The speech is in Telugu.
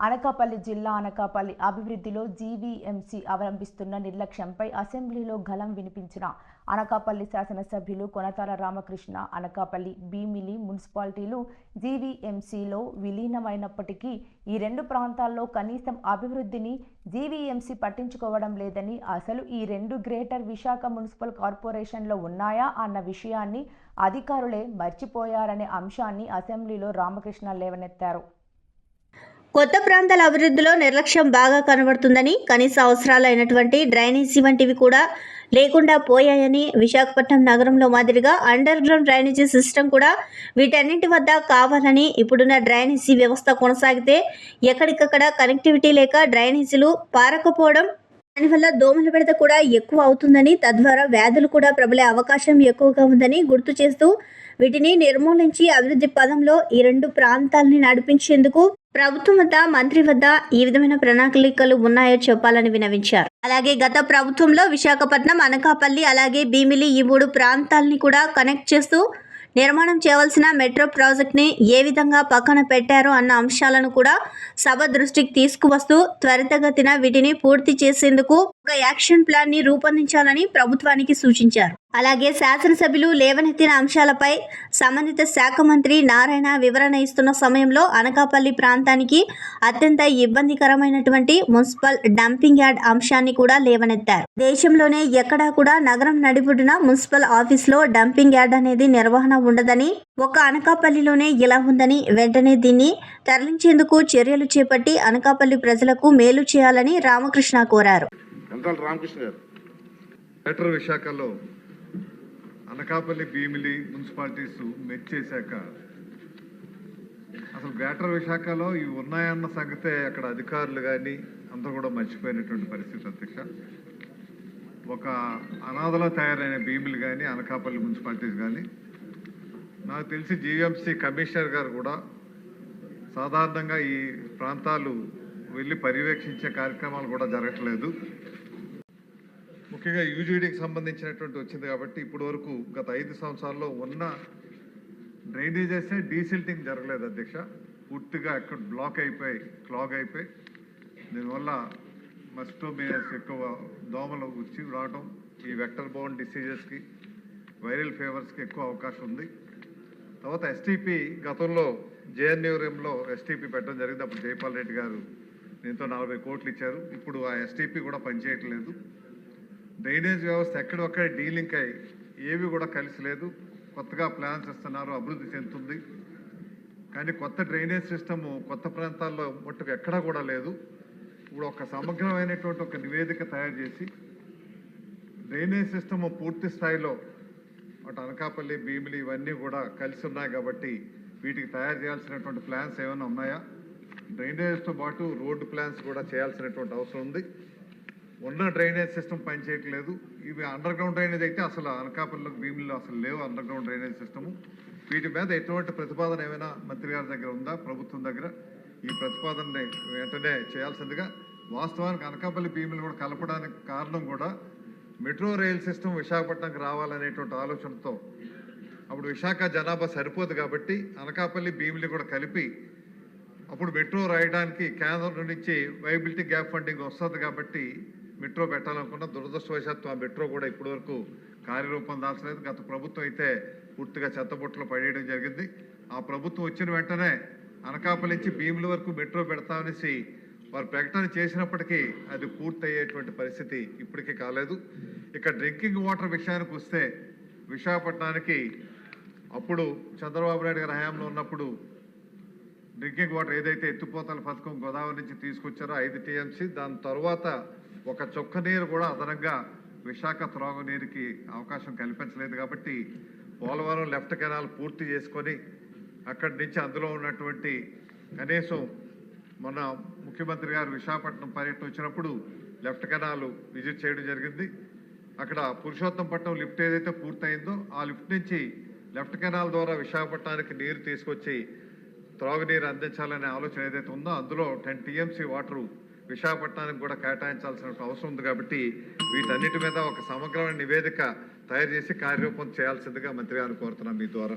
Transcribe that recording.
అనకాపల్లి జిల్లా అనకాపల్లి అభివృద్ధిలో జీవీఎంసీ అవలంబిస్తున్న నిర్లక్ష్యంపై అసెంబ్లీలో గలం వినిపించిన అనకాపల్లి శాసనసభ్యులు కొనతాల రామకృష్ణ అనకాపల్లి భీమిలి మున్సిపాలిటీలు జీవీఎంసీలో విలీనమైనప్పటికీ ఈ రెండు ప్రాంతాల్లో కనీసం అభివృద్ధిని జీవీఎంసీ పట్టించుకోవడం లేదని అసలు ఈ రెండు గ్రేటర్ విశాఖ మున్సిపల్ కార్పొరేషన్లో ఉన్నాయా అన్న విషయాన్ని అధికారులే మర్చిపోయారనే అంశాన్ని అసెంబ్లీలో రామకృష్ణ లేవనెత్తారు. కొత్త ప్రాంతాల అభివృద్ధిలో నిర్లక్ష్యం బాగా కనబడుతుందని కనీస అవసరాలైనటువంటి డ్రైనేజీ వంటివి కూడా లేకుండా పోయాయని విశాఖపట్నం నగరంలో మాదిరిగా అండర్ గ్రౌండ్ డ్రైనేజీ సిస్టమ్ కూడా వీటన్నింటి వద్ద కావాలని ఇప్పుడున్న డ్రైనేజీ వ్యవస్థ కొనసాగితే ఎక్కడికక్కడ కనెక్టివిటీ లేక డ్రైనేజీలు పారకపోవడం దానివల్ల దోమల బెడత కూడా ఎక్కువ అవుతుందని తద్వారా వ్యాధులు కూడా ప్రబలే అవకాశం ఎక్కువగా ఉందని గుర్తు చేస్తూ వీటిని నిర్మూలించి అభివృద్ధి పదంలో ఈ రెండు ప్రాంతాలని నడిపించేందుకు ప్రభుత్వం వద్ద మంత్రి వద్ద ఈ విధమైన ప్రణాళికలు ఉన్నాయో చెప్పాలని వినవించారు. అలాగే గత ప్రభుత్వంలో విశాఖపట్నం అనకాపల్లి అలాగే భీమిలి ఈ మూడు ప్రాంతాలని కూడా కనెక్ట్ చేస్తూ నిర్మాణం చేయవలసిన మెట్రో ప్రాజెక్ట్ని ఏ విధంగా పక్కన పెట్టారో అన్న అంశాలను కూడా సభ దృష్టికి తీసుకువస్తూ త్వరితగతిన వీటిని పూర్తి చేసేందుకు ఒక యాక్షన్ ప్లాన్ని రూపొందించాలని ప్రభుత్వానికి సూచించారు. అలాగే శాసనసభ్యులు లేవనెత్తిన అంశాలపై సంబంధిత శాఖ మంత్రి నారాయణ వివరణ ఇస్తున్న సమయంలో అనకాపల్లి ప్రాంతానికి అత్యంత ఇబ్బందికరమైనటువంటి మున్సిపల్ డంపింగ్ యార్డ్ అంశాన్ని కూడా లేవనెత్తారు. దేశంలోనే ఎక్కడా కూడా నగరం నడిబొడ్డున మున్సిపల్ ఆఫీస్లో డంపింగ్ యార్డ్ అనేది నిర్వహణ ఉండదని ఒక అనకాపల్లిలోనే ఇలా ఉందని వెంటనే దీన్ని తరలించేందుకు చర్యలు చేపట్టి అనకాపల్లి ప్రజలకు మేలు చేయాలని రామకృష్ణ కోరారు. అంతాల రామకృష్ణ గారు. లెటర్ విశాఖలో అనకాపల్లి భీమిలి మున్సిపాలిటీస్ మెచ్చేశాక అసలు గ్రేటర్ విశాఖలో ఇవి ఉన్నాయన్న సంగతే అక్కడ అధికారులు కానీ అందరూ కూడా మర్చిపోయినటువంటి పరిస్థితి అధ్యక్ష. ఒక అనాథలో తయారైన భీములు కానీ అనకాపల్లి మున్సిపాలిటీస్ కానీ నాకు తెలిసి జీవీఎంసీ కమిషనర్ గారు కూడా సాధారణంగా ఈ ప్రాంతాలు వెళ్ళి పర్యవేక్షించే కార్యక్రమాలు కూడా జరగట్లేదు. ముఖ్యంగా యూజీడీకి సంబంధించినటువంటి వచ్చింది కాబట్టి ఇప్పటి వరకు గత ఐదు సంవత్సరాల్లో ఉన్న డ్రైనేజెస్ డీసిల్టింగ్ జరగలేదు అధ్యక్ష. పూర్తిగా అక్కడ బ్లాక్ అయిపోయి క్లాగ్ అయిపోయి దీనివల్ల మస్టోమియస్ ఎక్కువ దోమలు వచ్చి రావడం ఈ వెక్టర్ బోన్ డిసీజెస్కి వైరల్ ఫీవర్స్కి ఎక్కువ అవకాశం ఉంది. తర్వాత ఎస్టీపీ గతంలో జేఎన్యూరంలో ఎస్టీపీ పెట్టడం జరిగింది. అప్పుడు జైపాల్ రెడ్డి గారు దీంతో నలభై కోట్లు ఇచ్చారు. ఇప్పుడు ఆ ఎస్టీపీ కూడా పనిచేయట్లేదు. డ్రైనేజ్ వ్యవస్థ ఎక్కడొక్కడ డీలింక్ అయ్యి ఏవి కూడా కలిసి లేదు. కొత్తగా ప్లాన్స్ ఇస్తున్నారు అభివృద్ధి చెందుతుంది. కానీ కొత్త డ్రైనేజ్ సిస్టమ్ కొత్త ప్రాంతాల్లో మట్టుకు ఎక్కడా కూడా లేదు. ఇప్పుడు ఒక సమగ్రమైనటువంటి ఒక నివేదిక తయారు చేసి డ్రైనేజ్ సిస్టమ్ పూర్తి స్థాయిలో అటు అనకాపల్లి భీమిలి ఇవన్నీ కూడా కలిసి ఉన్నాయి కాబట్టి వీటికి తయారు చేయాల్సినటువంటి ప్లాన్స్ ఏమైనా ఉన్నాయా? డ్రైనేజ్తో పాటు రోడ్డు ప్లాన్స్ కూడా చేయాల్సినటువంటి అవసరం ఉంది. ఉన్న డ్రైనేజ్ సిస్టమ్ పనిచేయట్లేదు ఇవి అండర్ గ్రౌండ్ డ్రైనేజ్ అయితే అసలు అనకాపల్లిలో భీముల్లో అసలు లేవు అండర్ గ్రౌండ్ డ్రైనేజ్ సిస్టము. వీటి మీద ఎటువంటి ప్రతిపాదన ఏమైనా మంత్రి గారి దగ్గర ఉందా? ప్రభుత్వం దగ్గర ఈ ప్రతిపాదనని వెంటనే చేయాల్సిందిగా వాస్తవానికి అనకాపల్లి భీములు కూడా కలపడానికి కారణం కూడా మెట్రో రైల్ సిస్టమ్ విశాఖపట్నంకి రావాలనేటువంటి ఆలోచనతో. అప్పుడు విశాఖ జనాభా సరిపోదు కాబట్టి అనకాపల్లి భీమిలి కూడా కలిపి అప్పుడు మెట్రో రాయడానికి కేంద్రం నుంచి వైబిలిటీ గ్యాప్ ఫండింగ్ వస్తుంది కాబట్టి మెట్రో పెట్టాలనుకున్న దురదృష్టవశాత్తు ఆ మెట్రో కూడా ఇప్పటివరకు కార్యరూపం దాల్చలేదు. గత ప్రభుత్వం అయితే పూర్తిగా చెత్తబుట్టలో పడేయడం జరిగింది. ఆ ప్రభుత్వం వచ్చిన వెంటనే అనకాపల్లి నుంచి భీముల వరకు మెట్రో పెడతామనేసి వారు ప్రకటన చేసినప్పటికీ అది పూర్తయ్యేటువంటి పరిస్థితి ఇప్పటికీ కాలేదు. ఇక డ్రింకింగ్ వాటర్ విషయానికి వస్తే విశాఖపట్నానికి అప్పుడు చంద్రబాబు నాయుడు గారి హయాంలో ఉన్నప్పుడు డ్రింకింగ్ వాటర్ ఏదైతే ఎత్తిపోతల పథకం గోదావరి నుంచి తీసుకొచ్చారో ఐదు టీఎంసీ. దాని తర్వాత ఒక చొక్క నీరు కూడా అదనంగా విశాఖ త్రాగునీరుకి అవకాశం కల్పించలేదు కాబట్టి పోలవరం లెఫ్ట్ కెనాల్ పూర్తి చేసుకొని అక్కడి నుంచి అందులో ఉన్నటువంటి కనీసం మొన్న ముఖ్యమంత్రి గారు విశాఖపట్నం పర్యటన వచ్చినప్పుడు లెఫ్ట్ కెనాల్ విజిట్ చేయడం జరిగింది. అక్కడ పురుషోత్తంపట్నం లిఫ్ట్ ఏదైతే పూర్తయిందో ఆ లిఫ్ట్ నుంచి లెఫ్ట్ కెనాల్ ద్వారా విశాఖపట్నానికి నీరు తీసుకొచ్చి త్రాగునీరు అందించాలనే ఆలోచన ఏదైతే ఉందో అందులో టెన్ టీఎంసీ వాటరు విశాఖపట్నానికి కూడా కేటాయించాల్సిన అవసరం ఉంది కాబట్టి వీటన్నిటి మీద ఒక సమగ్రమైన నివేదిక తయారు చేసి కార్యరూపం చేయాల్సిందిగా మంత్రి గారిని కోరుతున్నాం మీ ద్వారా.